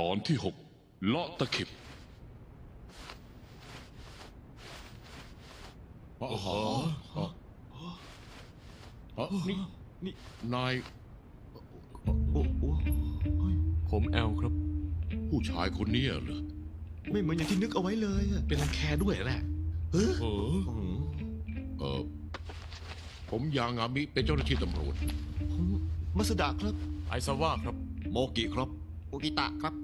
ตอนที่หกเลาะตะเข็บอ๋ออ๋ออ๋อนี่นี่นายโอ้โหผมแอลครับ ผู้ชายคนนี้เหรอไม่เหมือนอย่างที่นึกเอาไว้เลยอะเป็นรังแคด้วยแหละเฮ้ยเออเออผมยางามิเป็นเจ้าหน้าที่ตำรวจผมมัสดาครับ ไอซาว่าครับ โมกิครับโอกิตะครับ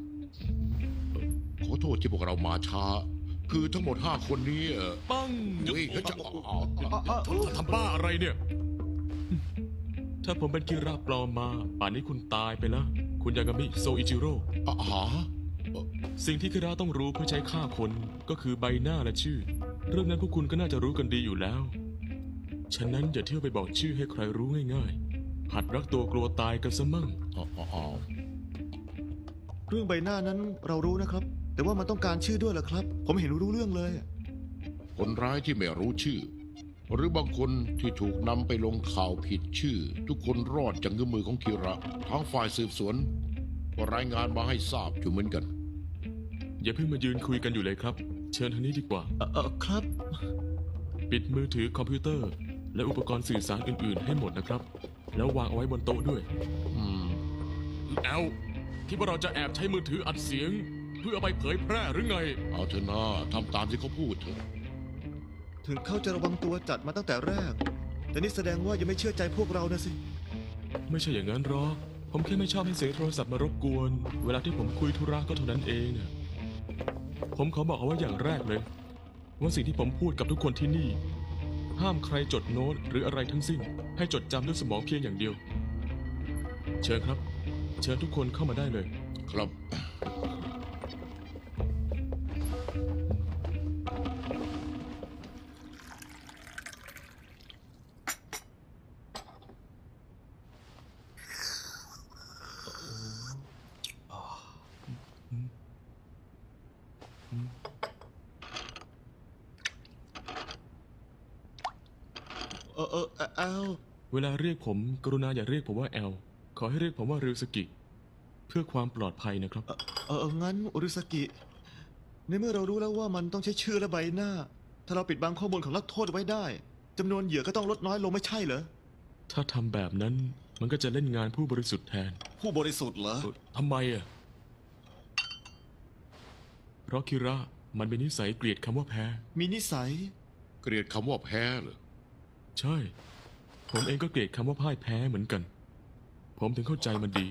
ขอโทษที่พวกเรามาช้า คือทั้งหมดห้าคนนี้เออปังเฮ้ยเขาจะอ๋ออ๋ออ๋ออ๋ออ๋อทำบ้าอะไรเนี่ย ถ้าผมเป็นกิราปลอมมา ป่านนี้คุณตายไปแล้ว คุณยากามิโซอิจิโร่ อ๋ออ๋อสิ่งที่คิราต้องรู้เพื่อใช้ฆ่าคนก็คือใบหน้าและชื่อ เรื่องนั้นพวกคุณก็น่าจะรู้กันดีอยู่แล้ว ฉะนั้นอย่าเที่ยวไปบอกชื่อให้ใครรู้ง่ายๆ หัดรักตัวกลัวตายกันซะมั่งอ๋ออ๋ออ๋อเรื่องใบหน้านั้นเรารู้นะครับ แต่ว่ามันต้องการชื่อด้วยเหรอครับ ผมเห็นรู้เรื่องเลยอะคนร้ายที่ไม่รู้ชื่อ หรือบางคนที่ถูกนำไปลงข่าวผิดชื่อ ทุกคนรอดจากเงื้อมือของคิระทางฝ่ายสืบสวนก็รายงานมาให้ทราบอยู่เหมือนกัน อย่าเพิ่งมายืนคุยกันอยู่เลยครับ เชิญทางนี้ดีกว่า เออเออครับ ปิดมือถือคอมพิวเตอร์ และอุปกรณ์สื่อสารอื่น ๆ ให้หมดนะครับ แล้ววางเอาไว้บนโต๊ะด้วย อืม แอลคิดว่าเราจะแอบใช้มือถืออัดเสียงเพื่อเอาไปเผยแพร่หรือไง เอาเถอะนะทำตามที่เขาพูดเถอะถึงเขาจะระวังตัวจัดมาตั้งแต่แรก แต่นี่แสดงว่ายังไม่เชื่อใจพวกเรานะสิ ไม่ใช่อย่างนั้นหรอก ผมแค่ไม่ชอบให้เสียงโทรศัพท์มารบกวน เวลาที่ผมคุยธุระก็เท่านั้นเองน่ะผมขอบอกเอาไว้อย่างแรกเลย ว่าสิ่งที่ผมพูดกับทุกคนที่นี่ ห้ามใครจดโน้ตหรืออะไรทั้งสิ้น ให้จดจำด้วยสมองเพียงอย่างเดียว เชิญครับ เชิญทุกคนเข้ามาได้เลย ครับ ผม กรุณาอย่าเรียกผมว่าแอล ขอให้เรียกผมว่าริวสกิ เพื่อความปลอดภัยนะครับ เออเอองั้นอุริสกิในเมื่อเรารู้แล้วว่ามันต้องใช้ชื่อและใบหน้า ถ้าเราปิดบังข้อมูลของนักโทษไว้ได้จำนวนเหยื่อก็ต้องลดน้อยลงไม่ใช่เหรอถ้าทำแบบนั้นมันก็จะเล่นงานผู้บริสุทธิ์แทนผู้บริสุทธิ์เหรอ เอ่อทำไมอะ เพราะคิระมันเป็นนิสัยเกลียดคำว่าแพ้ มีนิสัย เกลียดคำว่าแพ้เหรอ ใช่ ผมเองก็เกลียดคำว่าพ่ายแพ้เหมือนกัน ผมถึงเข้าใจมันดี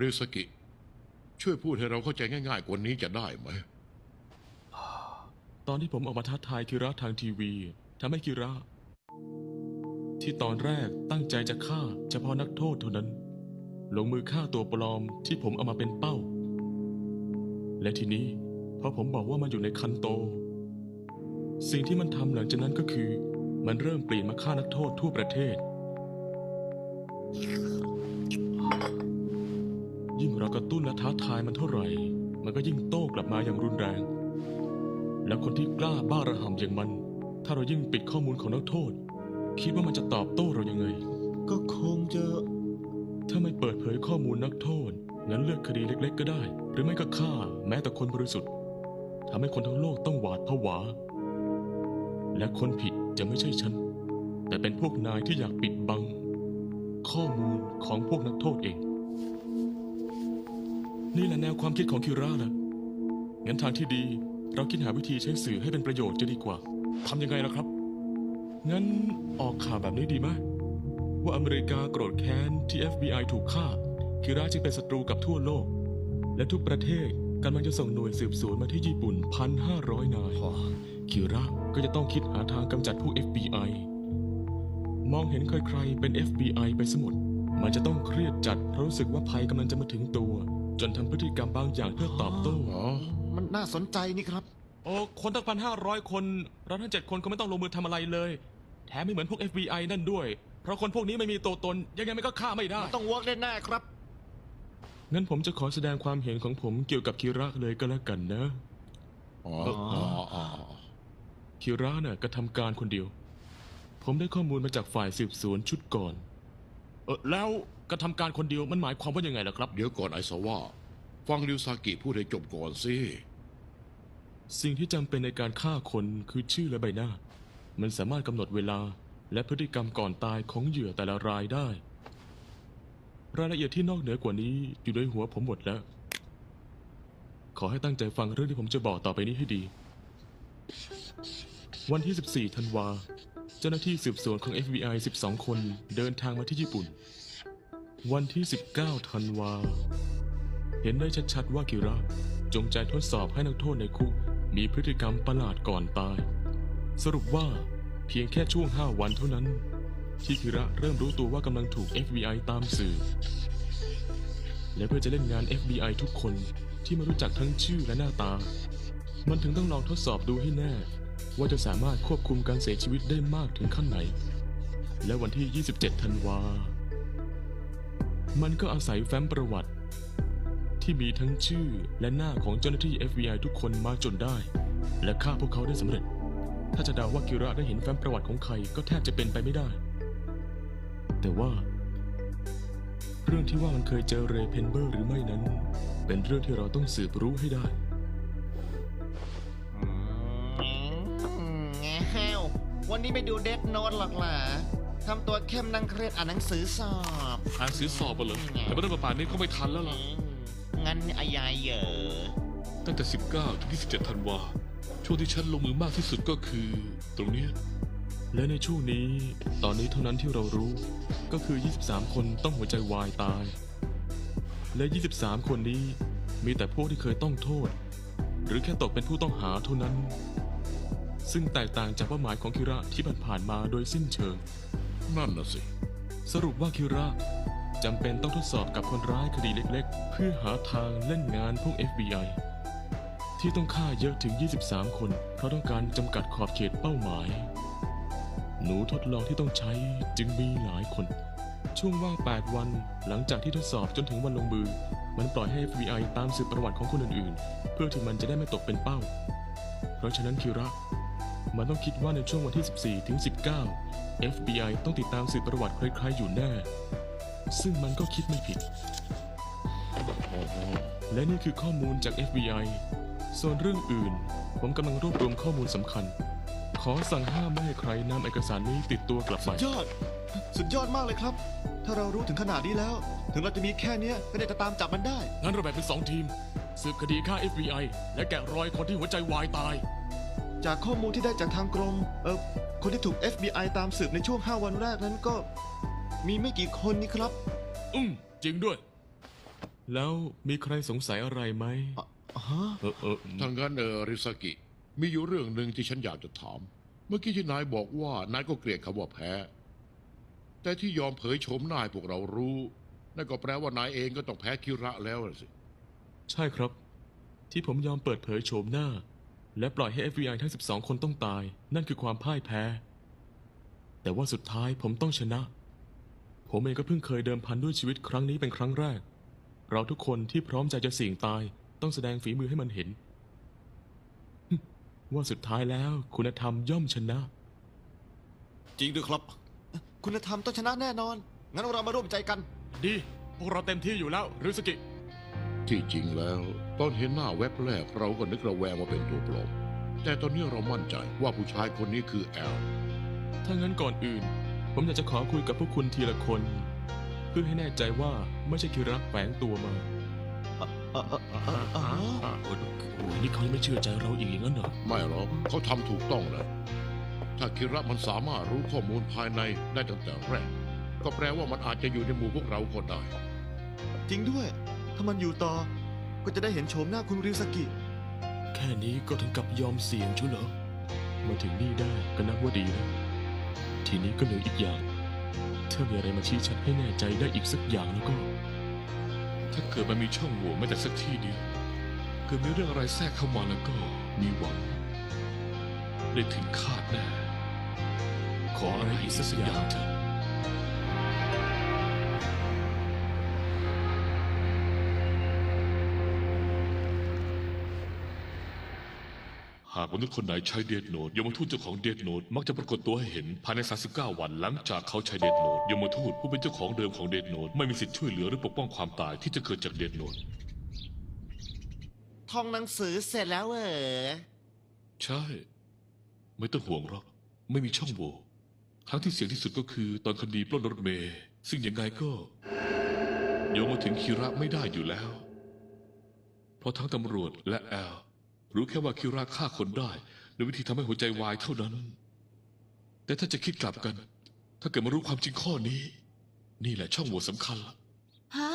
ริวสกิ ช่วยพูดให้เราเข้าใจง่ายๆกว่านี้จะได้ไหม ตอนที่ผมออกมาท้าทายคิระทางทีวีทำให้คิระ ที่ตอนแรกตั้งใจจะฆ่าเฉพาะนักโทษเท่านั้น ลงมือฆ่าตัวปลอมที่ผมเอามาเป็นเป้า และทีนี้พอผมบอกว่ามันอยู่ในคันโต สิ่งที่มันทำหลังจากนั้นก็คือ มันเริ่มเปลี่ยนมาฆ่านักโทษทั่วประเทศ ยิ่งเรากระตุ้นและท้าทายมันเท่าไหร่ มันก็ยิ่งโต้กลับมาอย่างรุนแรง และคนที่กล้าบ้าระห่ำอย่างมัน ถ้าเรายิ่งปิดข้อมูลของนักโทษ คิดว่ามันจะตอบโต้เรายังไง ก็คงจะ ถ้าไม่เปิดเผยข้อมูลนักโทษ งั้นเลือกคดีเล็ก ๆ ก็ได้ หรือไม่ก็ฆ่า แม้แต่คนบริสุทธิ์ทำให้คนทั้งโลกต้องหวาดผวา และคนผิด จะไม่ใช่ฉัน แต่เป็นพวกนายที่อยากปิดบัง ข้อมูลของพวกนักโทษเอง นี่แหละแนวความคิดของคิร่าล่ะงั้นทางที่ดีเราคิดหาวิธีใช้สื่อให้เป็นประโยชน์จะดีกว่าทำยังไงล่ะครับ งั้นออกข่าวแบบนี้ดีไหมว่าอเมริกาโกรธแค้นที่ FBI ถูกฆ่า คิระจึงเป็นศัตรูกับทั่วโลก และทุกประเทศกำลังจะส่งหน่วยสืบสวนมาที่ญี่ปุ่น1,500นาย คิระก็จะต้องคิดหาทางกำจัดพวก FBI มองเห็นใครๆเป็น FBI ไปสมดมันจะต้องเครียดจัดเพราะรู้สึกว่าภัยกำลังจะมาถึงตัว จนทำพฤติกรรมบางอย่างเพื่อตอบโต้อ๋อมันน่าสนใจนี่ครับ โอ้คนตั้งพันห้าร้อยคน เราทั้งเจ็ดคนก็ไม่ต้องลงมือทำอะไรเลย แถมไม่เหมือนพวก FBI นั่นด้วย เพราะคนพวกนี้ไม่มีตัวตน ยังไงมันก็ฆ่าไม่ได้ ต้องวอร์กแน่ๆครับ งั้นผมจะขอแสดงความเห็นของผมเกี่ยวกับคิระเลยก็แล้วกันนะ อ๋ออ๋ออ๋อ คิระน่ะกระทำการคนเดียว ผมได้ข้อมูลมาจากฝ่ายสืบสวนชุดก่อน เออแล้วกระทำการคนเดียวมันหมายความว่ายังไงล่ะครับ เดี๋ยวก่อนไอซาว่า ฟังริวซากิพูดให้จบก่อนสิ สิ่งที่จำเป็นในการฆ่าคนคือชื่อและใบหน้า มันสามารถกำหนดเวลาและพฤติกรรมก่อนตายของเหยื่อแต่ละรายได้ รายละเอียดที่นอกเหนือกว่านี้อยู่ในหัวผมหมดแล้ว ขอให้ตั้งใจฟังเรื่องที่ผมจะบอกต่อไปนี้ให้ดี วันที่ 14 ธันวา เจ้าหน้าที่สืบสวนของ FBI 12 คนเดินทางมาที่ญี่ปุ่น วันที่ 19 ธันวา เห็นได้ชัดๆว่ากิระ จงใจทดสอบให้นักโทษในคุก มีพฤติกรรมประหลาดก่อนตาย สรุปว่าเพียงแค่ช่วง 5 วันเท่านั้น ที่กิระเริ่มรู้ตัวว่ากำลังถูก FBI ตามสื่อ และเพื่อจะเล่นงาน FBI ทุกคนที่ไม่รู้จักทั้งชื่อและหน้าตา มันถึงต้องลองทดสอบดูให้แน่ ว่าจะสามารถควบคุมการเสียชีวิตได้มากถึงขั้นไหน และวันที่ 27 ธันวา มันก็อาศัยแฟ้มประวัติ ที่มีทั้งชื่อและหน้าของเจ้าหน้าที่ FBI ทุกคนมาจนได้ และฆ่าพวกเขาได้สำเร็จ ถ้าจะเดาว่ากิระได้เห็นแฟ้มประวัติของใครก็แทบจะเป็นไปไม่ได้ แต่ว่า เรื่องที่ว่ามันเคยเจอเรเพนเบอร์หรือไม่นั้น เป็นเรื่องที่เราต้องสืบรู้ให้ได้ ววันนี้ไม่ดูเด็ดโนตหรอกเหรอทำตัวเข้มนั่งเครียดอ่านหนังสือสอบอ่านสือสอบมาเลยแต่เมื่อป่านนี้ก็ไม่ทันแล้วล่ะอืมงั้นอายายเหยอตั้งแต่ 19ถึง27ธันวา ช่วงที่ฉันลงมือมากที่สุดก็คือ ตรงเนี้ยและในช่วงนี้ ตอนนี้เท่านั้นที่เรารู้ ก็คือ 23 คนต้องหัวใจวายตาย และ 23 คนนี้มีแต่พวกที่เคยต้องโทษ หรือแค่ตกเป็นผู้ต้องหาเท่านั้น ซึ่งแตกต่างจากเป้าหมายของคิระที่ผ่านๆมาโดยสิ้นเชิง นั่นน่ะสิ สรุปว่าคิระจำเป็นต้องทดสอบกับคนร้ายคดีเล็กๆ เพื่อหาทางเล่นงานพวก FBI ที่ต้องฆ่าเยอะถึง 23 คน เพราะต้องการจำกัดขอบเขตเป้าหมาย หนูทดลองที่ต้องใช้จึงมีหลายคน ช่วงว่าง 8 วันหลังจากที่ทดสอบจนถึงวันลงมือ มันปล่อยให้ FBI ตามสืบประวัติของคนอื่นๆ เพื่อที่มันจะได้ไม่ตกเป็นเป้า เพราะฉะนั้นคิระ มันต้องคิดว่าในช่วงวันที่ 14 ถึง 19 FBI ต้องติดตามสืบประวัติใครๆอยู่แน่ ซึ่งมันก็คิดไม่ผิด และนี่คือข้อมูลจาก FBI ส่วนเรื่องอื่น ผมกำลังรวบรวมข้อมูลสำคัญ ขอสั่งห้ามไม่ให้ใครนำเอกสารนี้ติดตัวกลับไป ยอด สุดยอดมากเลยครับ ถ้าเรารู้ถึงขนาดนี้แล้ว ถึงเราจะมีแค่เนี้ยก็ได้จะตามจับมันได้ งั้นเราแบ่งเป็นสองทีม สืบคดีฆ่า FBI และแกะรอยคนที่หัวใจวายตาย จากข้อมูลที่ได้จากทางกรม เออคนที่ถูก FBI ตามสืบในช่วง 5 วันแรกนั้นก็ มีไม่กี่คนนี่ครับอืมจริงด้วย แล้วมีใครสงสัยอะไรไหมอ๋อฮะเออเออทางนั้นเออริซากิ มีอยู่เรื่องหนึ่งที่ฉันอยากจะถาม เมื่อกี้ที่นายบอกว่านายก็เกลียดคำว่าแพ้ แต่ที่ยอมเผยโฉมหน้าให้พวกเรารู้ นั่นก็แปลว่านายเองก็ต้องแพ้คิระแล้วล่ะสิ ใช่ครับ ที่ผมยอมเปิดเผยโฉมหน้า และปล่อยให้ FBI ทั้ง 12 คนต้องตาย นั่นคือความพ่ายแพ้ แต่ว่าสุดท้ายผมต้องชนะ ผมเองก็เพิ่งเคยเดิมพันด้วยชีวิตครั้งนี้เป็นครั้งแรก เราทุกคนที่พร้อมใจจะเสี่ยงตายต้องแสดงฝีมือให้มันเห็น ว่าสุดท้ายแล้วคุณธรรมย่อมชนะ จริงด้วยครับ คุณธรรมต้องชนะแน่นอน งั้นเรามาร่วมใจกัน ดี พวกเราเต็มที่อยู่แล้วริสกิ ที่จริงแล้ว ตอนเห็นหน้าเว็บแรกเราก็นึกระแวงว่าเป็นตัวปลอม แต่ตอนนี้เรามั่นใจว่าผู้ชายคนนี้คือแอล ถ้างั้นก่อนอื่น ผมอยากจะขอคุยกับพวกคุณทีละคน เพื่อให้แน่ใจว่าไม่ใช่คิรักแฝงตัวมาเออเออเออเออโอ้โหนี่เขายังไม่เชื่อใจเราอีกอย่างนั้นเหรอ ไม่หรอกเขาทำถูกต้องนะถ้าคิระมันสามารถรู้ข้อมูลภายในได้ตั้งแต่แรก ก็แปลว่ามันอาจจะอยู่ในหมู่พวกเราก็ได้ จริงด้วย ถ้ามันอยู่ต่อ ก็จะได้เห็นโฉมหน้าคุณริวสกิ แค่นี้ก็ถึงกับยอมเสี่ยงชุเหรอ มาถึงนี่ได้ก็นับว่าดีแล้ว ทีนี้ก็เหลืออีกอย่าง ถ้ามีอะไรมาชี้ชัดให้แน่ใจได้อีกสักอย่างแล้วก็ ถ้าเกิดมันมีช่องโหว่แม้แต่สักที่เดียวเกิดมีเรื่องอะไรแทรกเข้ามาแล้วก็มีหวังได้ถึงคาดแน่ขออะไรอีกสักอย่างเถอะ หากมนุษย์คนไหนใช้เดดโนดยมทูตเจ้าของเดดโนดมักจะปรากฏตัวให้เห็นภายใน 39 วันหลังจากเขาใช้เดดโนดยมทูตผู้เป็นเจ้าของเดิมของเดดโนดไม่มีสิทธิ์ช่วยเหลือหรือปกป้องความตายที่จะเกิดจากเดดโนดท่องหนังสือเสร็จแล้วเหรอใช่ ไม่ต้องห่วงหรอก ไม่มีช่องโหว่ครั้งที่เสี่ยงที่สุดก็คือตอนคดีปล้นรถเมย์ซึ่งยังไงก็โยงมาถึงคิระไม่ได้อยู่แล้ว เพราะทั้งตำรวจและแอล รู้แค่ว่าคิระฆ่าคนได้โดยวิธีทำให้หัวใจวายเท่านั้น แต่ถ้าจะคิดกลับกัน ถ้าเกิดมารู้ความจริงข้อนี้ นี่แหละช่องโหว่สำคัญละฮะ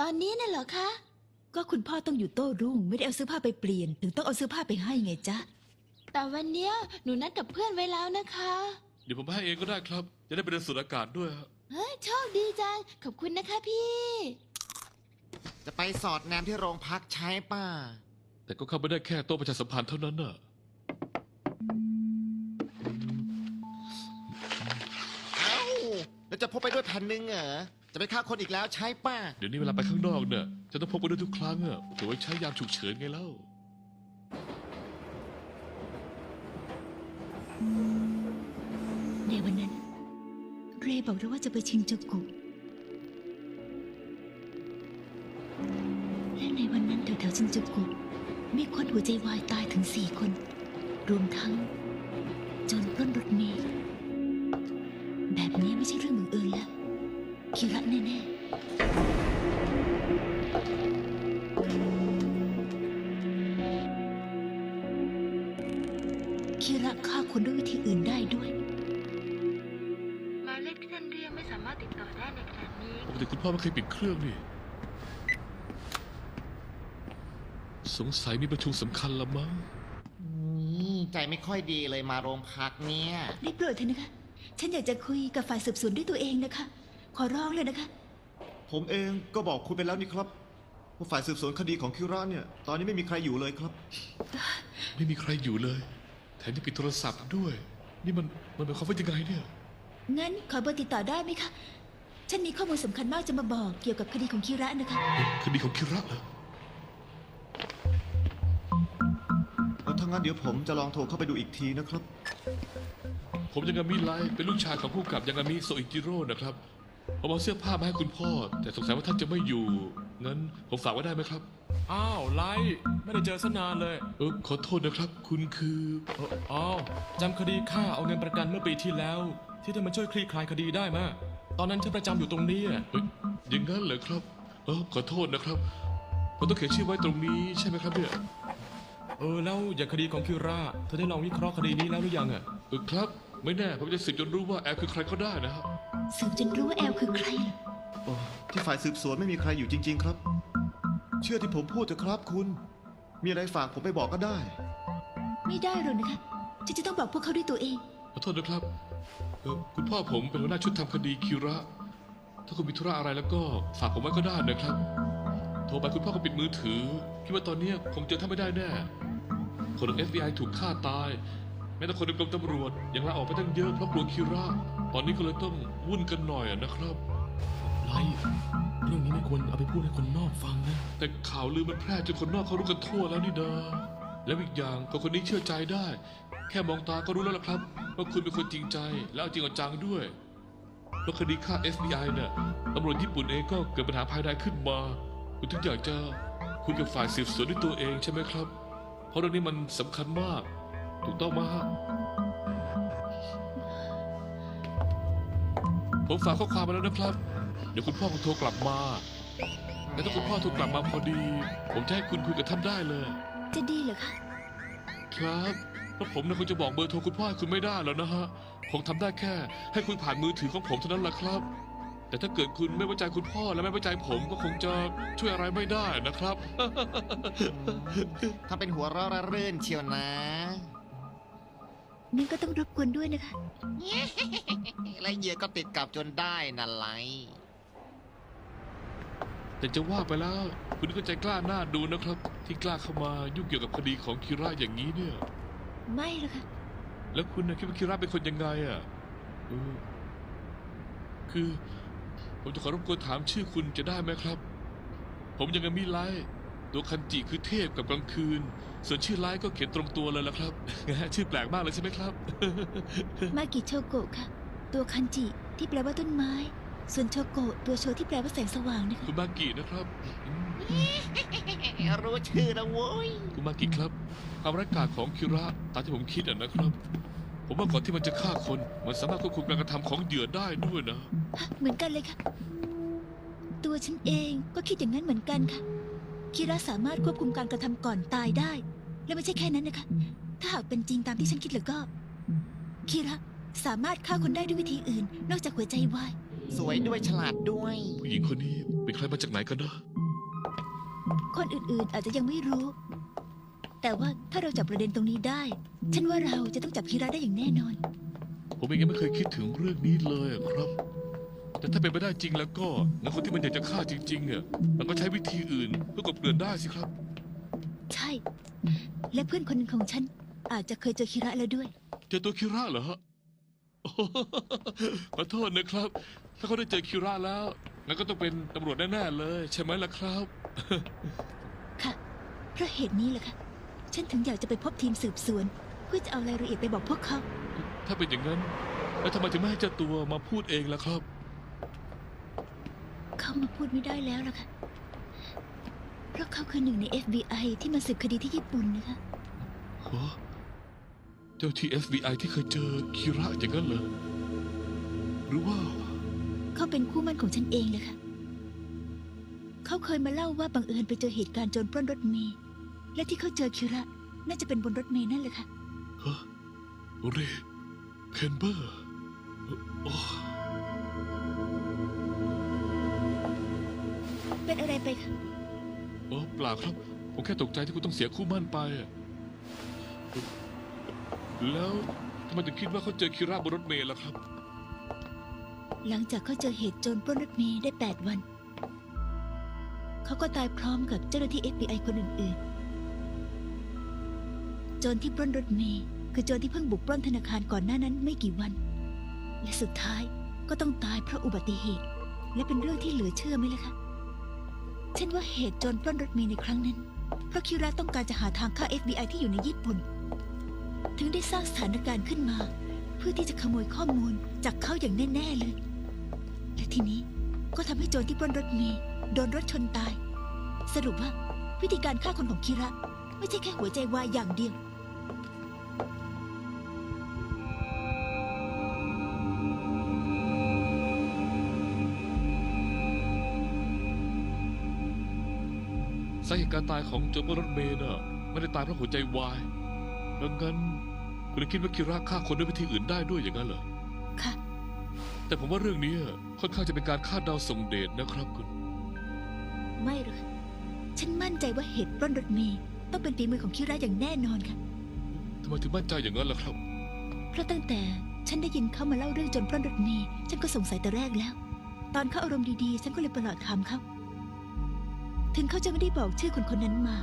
ตอนนี้น่ะเหรอคะ ก็คุณพ่อต้องอยู่โต้รุ่ง ไม่ได้เอาเสื้อผ้าไปเปลี่ยน ถึงต้องเอาเสื้อผ้าไปให้ไงจ๊ะ แต่วันเนี้ยหนูนัดกับเพื่อนไว้แล้วนะคะเดี๋ยวผมให้เองก็ได้ครับ จะได้ไปเดินสูดอากาศด้วยฮะเฮ้ยโชคดีจังขอบคุณนะคะพี่ จะไปสอดแนมที่โรงพักใช้ป่ะ แต่ก็เข้าไปได้แค่โต๊ะประชาสัมพันธ์เท่านั้นน่ะ เอ้าแล้วจะพกไปด้วยแผ่นหนึ่งเหรอ จะไปฆ่าคนอีกแล้วใช่ป่ะ เดี๋ยวนี้เวลาไปข้างนอกเนี่ยจะต้องพกไปด้วยทุกครั้งอะเผื่อไว้ใช้ยามฉุกเฉินไงเล่า ในวันนั้น เรย์บอกเราว่าจะไปชิงจูกุ และในวันนั้นแถวๆชินจูกุ มีคนหัวใจวายตายถึงสี่คน รวมทั้งโจนปล้นรถเมล์แบบนี้ไม่ใช่เรื่องบังเอิญแล้วคิระแน่ๆคิระฆ่าคนด้วยวิธีอื่นได้ด้วยหมายเลขที่ท่านเรียกไม่สามารถติดต่อได้ในขณะนี้ ปกติคุณพ่อไม่เคยปิดเครื่องนี่ สงสัยมีประชุมสำคัญละมั้ง อืมใจไม่ค่อยดีเลยมาโรงพักเนี่ย ได้โปรดเถอะนะคะ ฉันอยากจะคุยกับฝ่ายสืบสวนด้วยตัวเองนะคะ ขอร้องเลยนะคะ ผมเองก็บอกคุณไปแล้วนี่ครับว่าฝ่ายสืบสวนคดีของคิระเนี่ย ตอนนี้ไม่มีใครอยู่เลยครับ ไม่มีใครอยู่เลย แถมยังปิดโทรศัพท์ด้วย นี่มันมันเป็นความว่ายังไงเนี่ย งั้นขอเบอร์ติดต่อได้ไหมคะ ฉันมีข้อมูลสำคัญมากจะมาบอกเกี่ยวกับคดีของคิระนะคะ คดีของคิระเหรอางั้นเดี๋ยวผมจะลองโทรเข้าไปดูอีกทีนะครับ ผมยังามิไลเป็นลูกชายของผู้กำกับยังามิโซอิจิโร่นะครับ ผมเอาเสื้อผ้ามาให้คุณพ่อ แต่สงสัยว่าท่านจะไม่อยู่ งั้นผมฝากไว้ได้ไหมครับ อ้าวไลท์ไม่ได้เจอสนานเลย เออขอโทษนะครับ คุณคือเอ่ออ้าวจำคดีฆ่าเอาเงินประกันเมื่อปีที่แล้ว ที่เธอมาช่วยคลี่คลายคดีได้มาตอนนั้นฉันประจำอยู่ตรงนี้อะเอ้ยอย่างนั้นเหรอครับ เออขอโทษนะครับ ผมต้องเขียนชื่อไว้ตรงนี้ใช่ไหมครับเนี่ย เออแล้วอย่างคดีของคิราเธอได้ลองวิเคราะห์คดีนี้แล้วหรือยังอะเออครับ ไม่แน่ผมจะสืบจนรู้ว่าแอลคือใครก็ได้นะครับสืบจนรู้ว่าแอลคือใครเหรอโอ้ที่ฝ่ายสืบสวนไม่มีใครอยู่จริง ๆ ครับ เชื่อที่ผมพูดเถอะครับคุณ มีอะไรฝากผมไปบอกก็ได้ ไม่ได้หรอกนะคะฉันจะต้องบอกพวกเขาด้วยตัวเอง ขอโทษนะครับเออคุณพ่อผมเป็นหัวหน้าชุดทำคดีคิระ ถ้าคุณมีธุระอะไรแล้วก็ฝากผมไว้ก็ได้นะครับ โทรไปคุณพ่อก็ปิดมือถือ คิดว่าตอนเนี้ยคงเจอท่านไม่ได้แน่ คนของ FBI ถูกฆ่าตาย แม้แต่คนในกรมตำรวจยังลาออกไปตั้งเยอะเพราะกลัวคิระตอนนี้ก็เลยต้องวุ่นกันหน่อยอะนะครับ ไลท์เรื่องนี้ไม่ควรเอาไปพูดให้คนนอกฟังนะ แต่ข่าวลือมันแพร่จนคนนอกเขารู้กันทั่วแล้วนี่นาแล้วอีกอย่างก็คนนี้เชื่อใจได้ แค่มองตาก็รู้แล้วล่ะครับ ว่าคุณเป็นคนจริงใจ และเอาจริงเอาจังด้วยเพราะคดีฆ่า FBI เนี่ยตำรวจญี่ปุ่นเองก็เกิดปัญหาภายในขึ้นมา คุณถึงอยากจะคุยกับฝ่ายสืบสวนด้วยตัวเองใช่ไหมครับ เพราะเรื่องนี้มันสำคัญมาก ถูกต้องไหมฮะผมฝากข้อความมาแล้วนะครับ เดี๋ยวคุณพ่อคงโทรกลับมาแล้วถ้าคุณพ่อโทรกลับมาพอดี ผมจะให้คุณคุยกับท่านได้เลย จะดีเหรอคะ ครับเพราะผมเนี่ยคงจะบอกเบอร์โทรคุณพ่อให้คุณไม่ได้แล้วนะฮะคงทำได้แค่ ให้คุยผ่านมือถือของผมเท่านั้นแหละครับ แต่ถ้าเกิดคุณไม่ไว้ใจคุณพ่อและไม่ไว้ใจผมก็คงจะช่วยอะไรไม่ได้นะครับ ถ้าเป็นหัวเราะระรื่นเชียวนะนี่ก็ต้องรบกวนด้วยนะคะ และเหยื่อก็ติดกับจนได้นั่นไรแต่จะว่าไปแล้ว คุณก็ใจกล้าหน้าดูนะครับ ที่กล้าเข้ามายุ่งเกี่ยวกับคดีของคิระอย่างนี้เนี่ย ไม่หรอกค่ะ แล้วคุณนะคิดว่าคิระเป็นคนยังไงอะเออคือ ผมจะขอรบกวนถามชื่อคุณจะได้ไหมครับ ผมยังมีไลท์ตัวคันจิคือเทพกับกลางคืน ส่วนชื่อไลท์ก็เขียนตรงตัวเลยละครับ ชื่อแปลกมากเลยใช่ไหมครับ มากิโชโกะค่ะ ตัวคันจิที่แปลว่าต้นไม้ ส่วนโชโกะตัวโชที่แปลว่าแสงสว่างนะคะคุณมากินะครับอืมรู้ชื่อแล้วโว้ยคุณมากิครับความร้ายกาจของคิระตามที่ผมคิดอะนะครับ ผมว่าก่อนที่มันจะฆ่าคน มันสามารถควบคุมการกระทำของเหยื่อได้ด้วยนะฮะเหมือนกันเลยค่ะ ตัวฉันเองก็คิดอย่างนั้นเหมือนกันค่ะ คิระสามารถควบคุมการกระทำก่อนตายได้ และไม่ใช่แค่นั้นนะคะ ถ้าหากเป็นจริงตามที่ฉันคิดแล้วก็ คิระสามารถฆ่าคนได้ด้วยวิธีอื่น นอกจากหัวใจวาย สวยด้วยฉลาดด้วย ผู้หญิงคนนี้เป็นใครมาจากไหนกันนะ คนอื่นๆอาจจะยังไม่รู้ แต่ว่าถ้าเราจับประเด็นตรงนี้ได้ ฉันว่าเราจะต้องจับคิระได้อย่างแน่นอน ผมเองยังไม่เคยคิดถึงเรื่องนี้เลยอะครับ แต่ถ้าเป็นไปได้จริงแล้วก็งั้นคนที่มันอยากจะฆ่าจริงๆอะมันก็ใช้วิธีอื่นเพื่อกลบเกลื่อนได้สิครับ ใช่ และเพื่อนคนหนึ่งของฉัน อาจจะเคยเจอคิระแล้วด้วย เจอตัวคิระเหรอฮะโอ้โหขอโทษนะครับ ถ้าเขาได้เจอคิระแล้วงั้นก็ต้องเป็นตำรวจแน่ๆเลย ใช่ไหมล่ะครับ ค่ะ เพราะเหตุนี้แหละค่ะ ฉันถึงอยากจะไปพบทีมสืบสวน เพื่อจะเอารายละเอียดไปบอกพวกเขา ถ้าเป็นอย่างนั้น แล้วทำไมถึงไม่ให้เจ้าตัวมาพูดเองล่ะครับ เขามาพูดไม่ได้แล้วล่ะค่ะ เพราะเขาคือหนึ่งใน FBI ที่มาสืบคดีที่ญี่ปุ่นนะคะ ฮะเจ้าที่ FBI ที่เคยเจอคิระอย่างนั้นเหรอ หรือว่า เขาเป็นคู่หมั่นของฉันเองเลยค่ะ เขาเคยมาเล่าว่าบังเอิญไปเจอเหตุการณ์โจรปล้นรถเมล์ และที่เขาเจอคิระน่าจะเป็นบนรถเมล์นั่นแหละค่ะ ฮะเรเคนเบอร์โอ้เป็นอะไรไปคะโอ้เปล่าครับ ผมแค่ตกใจที่คุณต้องเสียคู่มั่นไปอะแล้วทำไมถึงคิดว่าเขาเจอคิระบนรถเมล์ล่ะครับ หลังจากเขาเจอเหตุโจรปล้นรถเมล์ได้ 8 วัน เขาก็ตายพร้อมกับเจ้าหน้าที่ FBI คนอื่นๆโจรที่ปล้นรถเมล์คือโจรที่เพิ่งบุกปล้นธนาคารก่อนหน้านั้นไม่กี่วัน และสุดท้ายก็ต้องตายเพราะอุบัติเหตุ และเป็นเรื่องที่เหลือเชื่อไหมล่ะคะฉันว่าเหตุโจรปล้นรถเมล์ในครั้งนั้น เพราะคิระต้องการจะหาทางฆ่า FBI ที่อยู่ในญี่ปุ่น ถึงได้สร้างสถานการณ์ขึ้นมา เพื่อที่จะขโมยข้อมูลจากเขาอย่างแน่ๆเลย และทีนี้ก็ทำให้โจรที่ปล้นรถเมล์โดนรถชนตาย สรุปว่าวิธีการฆ่าคนของคิระ ไม่ใช่แค่หัวใจวายอย่างเดียว เหตุการตายของโจรบนรถเมล์น่ะไม่ได้ตายเพราะหัวใจวาย ดังนั้นคุณคิดว่าคิระฆ่าคนด้วยวิธีอื่นได้ด้วยอย่างนั้นเหรอ ค่ะ แต่ผมว่าเรื่องนี้ค่อนข้างจะเป็นการคาดเดาส่งเดชนะครับคุณ ไม่หรอกค่ะฉันมั่นใจว่าเหตุปล้นรถเมล์ต้องเป็นฝีมือของคิระอย่างแน่นอนค่ะ ทำไมถึงมั่นใจอย่างนั้นล่ะครับ เพราะตั้งแต่ฉันได้ยินเขามาเล่าเรื่องโจนปล้นรถเมล์ฉันก็สงสัยแต่แรกแล้ว ตอนเขาอารมณ์ดีๆ ฉันก็เลยประหลอดถามเขา ถึงเขาจะไม่ได้บอกชื่อคนคนนั้นมา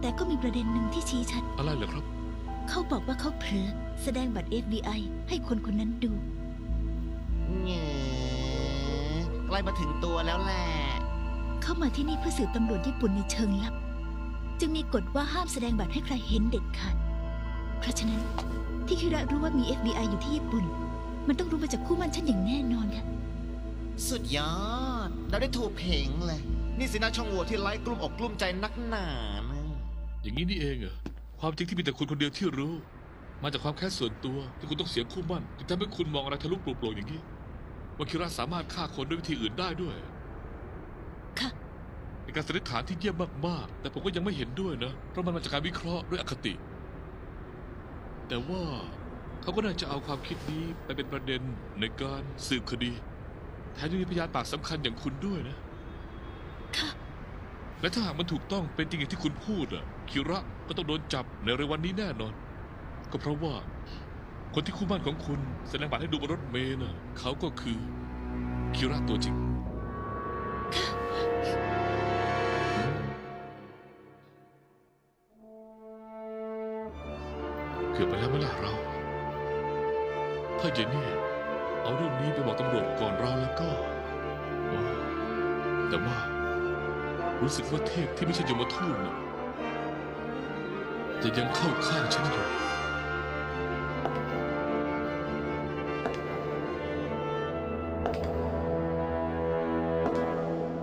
แต่ก็มีประเด็นหนึ่งที่ชี้ชัด อะไรเหรอครับ เขาบอกว่าเขาเผลอแสดงบัตร FBI ให้คนคนนั้นดู เงอใกล้มาถึงตัวแล้วแหละเข้ามาที่นี่เพื่อสืบตำรวจญี่ปุ่นในเชิงลับ จึงมีกฎว่าห้ามแสดงบัตรให้ใครเห็นเด็ดขาด เพราะฉะนั้นที่คิระรู้ว่ามี FBI อยู่ที่ญี่ปุ่น มันต้องรู้มาจากคู่มั่นฉันอย่างแน่นอนค่ะ สุดยอด เราได้ถูกเพลงเลย นี่สินะช่องโหว่ที่ไร้กลุ่มอกกลุ่มใจนักหนานะอย่างนี้นี่เองเหรอความจริงที่มีแต่คุณคนเดียวที่รู้ มาจากความแค้นส่วนตัวที่คุณต้องเสียคู่มั่นจึงทำให้คุณมองอะไรทะลุปลุกโปร่งอย่างนี้ว่าคิระสามารถฆ่าคนด้วยวิธีอื่นได้ด้วยค่ะเป็นการสันนิษฐานที่เยี่ยมมากๆ แต่ผมก็ยังไม่เห็นด้วยนะ เพราะมันมาจากการวิเคราะห์ด้วยอคติ แต่ว่าเขาก็น่าจะเอาความคิดนี้ไปเป็นประเด็นในการสืบคดี แถมยังมีพยานปากสำคัญอย่างคุณด้วยนะ ค่ะและถ้าหากมันถูกต้องเป็นจริงอย่างที่คุณพูดอะคิระก็ต้องโดนจับในเร็ววันนี้แน่นอน ก็เพราะว่า คนที่คู่มั่นของคุณแสดงบัตรให้ดูบนรถเมล์น่ะเขาก็คือ คิระตัวจริง เกือบไปแล้วไหมล่ะเรา ถ้าเจนนี่เอาเรื่องนี้ไปบอกตำรวจก่อนเราแล้วก็โอ้แต่ว่า รู้สึกว่าเทพที่ไม่ใช่ยมทูตน่ะจะยังเข้าข้างฉันอยู่